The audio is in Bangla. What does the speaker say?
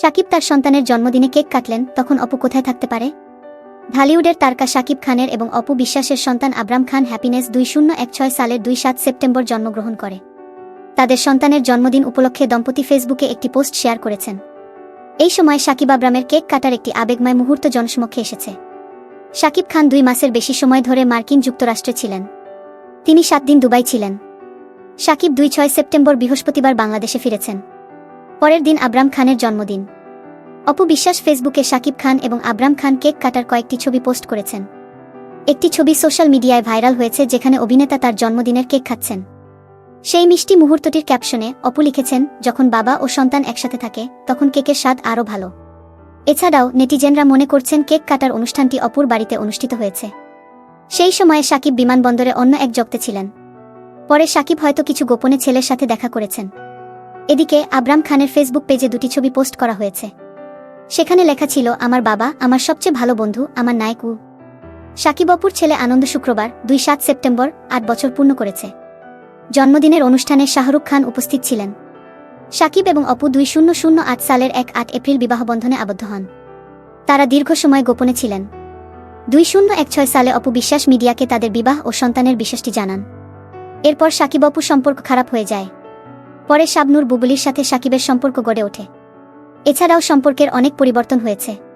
সাকিব তার সন্তানের জন্মদিনে কেক কাটলেন, তখন অপু কোথায় থাকতে পারে? ঢালিউডের তারকা সাকিব খানের এবং অপু বিশ্বাসের সন্তান আব্রাম খান হ্যাপিনেস দুই শূন্য এক ছয় সালের দুই সাত সেপ্টেম্বর জন্মগ্রহণ করে। তাদের সন্তানের জন্মদিন উপলক্ষে দম্পতি ফেসবুকে একটি পোস্ট শেয়ার করেছেন। এই সময় সাকিব আব্রামের কেক কাটার একটি আবেগময় মুহূর্ত জনসমক্ষে এসেছে। সাকিব খান দুই মাসের বেশি সময় ধরে মার্কিন যুক্তরাষ্ট্রে ছিলেন। তিনি সাত দিন দুবাই ছিলেন। সাকিব দুই ছয় সেপ্টেম্বর বৃহস্পতিবার বাংলাদেশে ফিরেছেন। পরের দিন আব্রাম খানের জন্মদিন। অপু বিশ্বাস ফেসবুকে সাকিব খান এবং আব্রাম খান কেক কাটার কয়েকটি ছবি পোস্ট করেছেন। একটি ছবি সোশ্যাল মিডিয়ায় ভাইরাল হয়েছে যেখানে অভিনেতা তার জন্মদিনের কেক খাচ্ছেন। সেই মিষ্টি মুহূর্তটির ক্যাপশনে অপু লিখেছেন, যখন বাবা ও সন্তান একসাথে থাকে, তখন কেকের স্বাদ আরও ভালো। এছাড়াও নেটিজেনরা মনে করছেন কেক কাটার অনুষ্ঠানটি অপুর বাড়িতে অনুষ্ঠিত হয়েছে। সেই সময়ে সাকিব বিমানবন্দরে অন্য এক জগতে ছিলেন। পরে সাকিব হয়তো কিছু গোপনে ছেলের সাথে দেখা করেছেন। এদিকে আবরাম খানের ফেসবুক পেজে দুটি ছবি পোস্ট করা হয়েছে। সেখানে লেখা ছিল, আমার বাবা, আমার সবচেয়ে ভালো বন্ধু, আমার নায়ক সাকিব অপুর ছেলে আনন্দ শুক্রবার, দুই সাত সেপ্টেম্বর, আট বছর পূর্ণ করেছে। জন্মদিনের অনুষ্ঠানে শাহরুখ খান উপস্থিত ছিলেন। সাকিব এবং অপু দুই শূন্য শূন্য আট সালের এক আট এপ্রিল বিবাহবন্ধনে আবদ্ধ হন। তারা দীর্ঘ সময় গোপনে ছিলেন। দুই শূন্য এক ছয় সালে অপু বিশ্বাস মিডিয়াকে তাদের বিবাহ ও সন্তানের বিষয়টি জানান। এরপর সাকিব অপু সম্পর্ক খারাপ হয়ে যায়। পরে শাবনুর বুবলির সাথে সাকিবের সম্পর্ক গড়ে ওঠে। এছাড়াও সম্পর্কের অনেক পরিবর্তন হয়েছে।